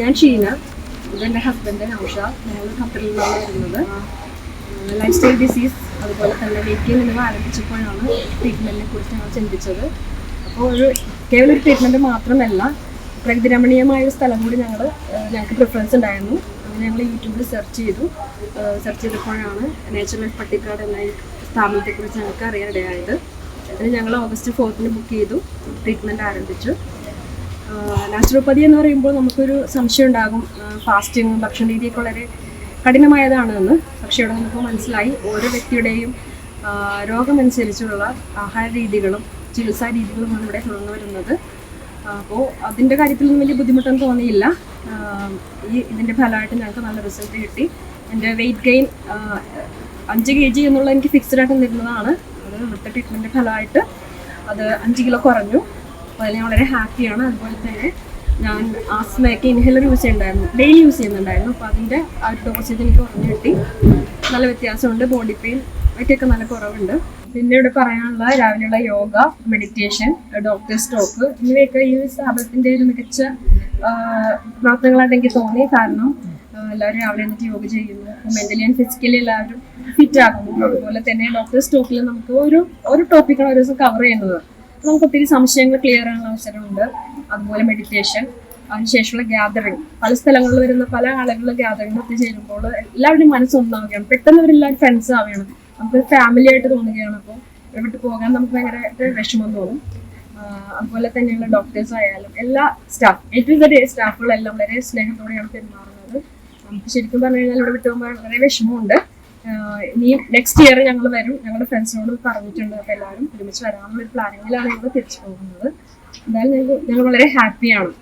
ഞാൻ ഷീന ഇതെന്റെ ഹസ്ബൻഡ് നൗഷാദ് ഞങ്ങൾ ഖത്തറിൽ നിന്നാണ് വരുന്നത്. ലൈഫ് സ്റ്റൈൽ ഡിസീസ് അതുപോലെ തന്നെ വെയിറ്റ് ഗെയിൻ എന്നിവ ആരംഭിച്ചപ്പോഴാണ് ട്രീറ്റ്മെന്റിനെ കുറിച്ച് ഞങ്ങൾ ചിന്തിച്ചത്. അപ്പോൾ ഒരു കേവലം ഒരു ട്രീറ്റ്മെന്റ് മാത്രമല്ല പ്രകൃതിരമണീയമായ ഒരു സ്ഥലം കൂടി ഞങ്ങൾ ഞങ്ങൾക്ക് പ്രിഫറൻസ് ഉണ്ടായിരുന്നു. അങ്ങനെ ഞങ്ങൾ യൂട്യൂബിൽ സെർച്ച് ചെയ്തു. സെർച്ച് ചെയ്തപ്പോഴാണ് നാച്ചുറൽ പട്ടിക്കാട് എന്ന സ്ഥാപനത്തെക്കുറിച്ച് ഞങ്ങൾക്ക് അറിയാനിടയായത്. അതിന് ഞങ്ങൾ ഓഗസ്റ്റ് ഫോർത്തിന് ബുക്ക് ചെയ്തു. ട്രീറ്റ്മെന്റ് ആരംഭിച്ചു. നാച്ചുറോപ്പതി എന്ന് പറയുമ്പോൾ നമുക്കൊരു സംശയം ഉണ്ടാകും. ഫാസ്റ്റിംഗ് ഭക്ഷണ രീതിയൊക്കെ വളരെ കഠിനമായതാണ് എന്ന്. പക്ഷേ ഇവിടെ നമുക്ക് മനസ്സിലായി ഓരോ വ്യക്തിയുടെയും രോഗമനുസരിച്ചുള്ള ആഹാര രീതികളും ചികിത്സാ രീതികളുമാണ് ഇവിടെ തുടർന്നു വരുന്നത്. അപ്പോൾ അതിന്റെ കാര്യത്തിലൊന്നും വലിയ ബുദ്ധിമുട്ടൊന്നും തോന്നിയില്ല. ഈ ഇതിന്റെ ഫലമായിട്ട് ഞങ്ങൾക്ക് നല്ല റിസൾട്ട് കിട്ടി. എന്റെ വെയിറ്റ് ഗെയിൻ അഞ്ച് കെ ജി എന്നുള്ള എനിക്ക് ഫിക്സ്ഡ് ആയിട്ട് നിന്നിരുന്നതാണ് അത് ഇവിടുത്തെ ട്രീറ്റ്മെന്റിന്റെ ഫലമായിട്ട് അത് അഞ്ച് കിലോ കുറഞ്ഞു. അതിൽ ഞാൻ വളരെ ഹാപ്പിയാണ്. അതുപോലെ തന്നെ ഞാൻ ആസ്മയൊക്കെ ഇൻഹേലർ യൂസ് ചെയ്യുന്നുണ്ടായിരുന്നു. ഡെയിലി യൂസ് ചെയ്യുന്നുണ്ടായിരുന്നു. അപ്പോൾ അതിന്റെ ആ ഒരു ഡോസേജ് എനിക്ക് കുറഞ്ഞു കിട്ടി. നല്ല വ്യത്യാസമുണ്ട്. ബോഡി പെയിൻ ഒക്കെയൊക്കെ നല്ല കുറവുണ്ട്. പിന്നെ ഇവിടെ പറയാനുള്ള രാവിലെയുള്ള യോഗ മെഡിറ്റേഷൻ ഡോക്ടേഴ്സ് ടോക്ക് എന്നിവയൊക്കെ ഈ സ്ഥാപനത്തിന്റെ ഒരു മികച്ച പ്രവർത്തനങ്ങളായിട്ട് എനിക്ക് തോന്നി കാരണം എല്ലാവരും രാവിലെ എന്നിട്ട് യോഗ ചെയ്യുന്നു. മെന്റലി ആൻഡ് ഫിസിക്കലി എല്ലാവരും ഫിറ്റ് ആകുന്നു. അതുപോലെ തന്നെ ഡോക്ടേഴ്സ് ടോക്കിൽ നമുക്ക് ഒരു ഒരു ടോപ്പിക്കാണ് ഒരു ദിവസം കവർ ചെയ്യുന്നത്. നമുക്ക് ഒത്തിരി സംശയങ്ങൾ ക്ലിയർ ആകാനുള്ള അവസരമുണ്ട്. അതുപോലെ മെഡിറ്റേഷൻ അതിനുശേഷമുള്ള ഗ്യാതറിങ് പല സ്ഥലങ്ങളിൽ വരുന്ന പല ആളുകളുടെ ഗ്യാതറിങ് ഒത്തുചേരുമ്പോൾ എല്ലാവരുടെയും മനസ്സൊന്നാവുകയാണ് പെട്ടെന്ന് അവരെല്ലാവരും ഫ്രണ്ട്സ് ആവുകയാണ്. നമുക്ക് ഫാമിലി ആയിട്ട് തോന്നുകയാണ്. അപ്പോൾ വിട്ട് പോകാൻ നമുക്ക് ഭയങ്കരമായിട്ട് വിഷമം തോന്നും. അതുപോലെ തന്നെയുള്ള ഡോക്ടേഴ്സ് ആയാലും എല്ലാ സ്റ്റാഫ് ഏറ്റവും ചെറിയ സ്റ്റാഫുകളെല്ലാം വളരെ സ്നേഹത്തോടെയാണ് പെരുമാറുന്നത്. നമുക്ക് ശരിക്കും പറഞ്ഞു കഴിഞ്ഞാൽ ഇവിടെ വിട്ടു പോകുമ്പോൾ വളരെ വിഷമമുണ്ട്. ഇനിയും നെക്സ്റ്റ് ഇയർ ഞങ്ങൾ വരും. ഞങ്ങളുടെ ഫ്രണ്ട്സിനോട് പറഞ്ഞിട്ടുണ്ട്. അപ്പോൾ എല്ലാവരും ഒരുമിച്ച് വരാനുള്ള ഒരു പ്ലാനിങ്ങിലാണ് ഞങ്ങൾ തിരിച്ചു പോകുന്നത്. എന്തായാലും ഞങ്ങൾ വളരെ ഹാപ്പിയാണ്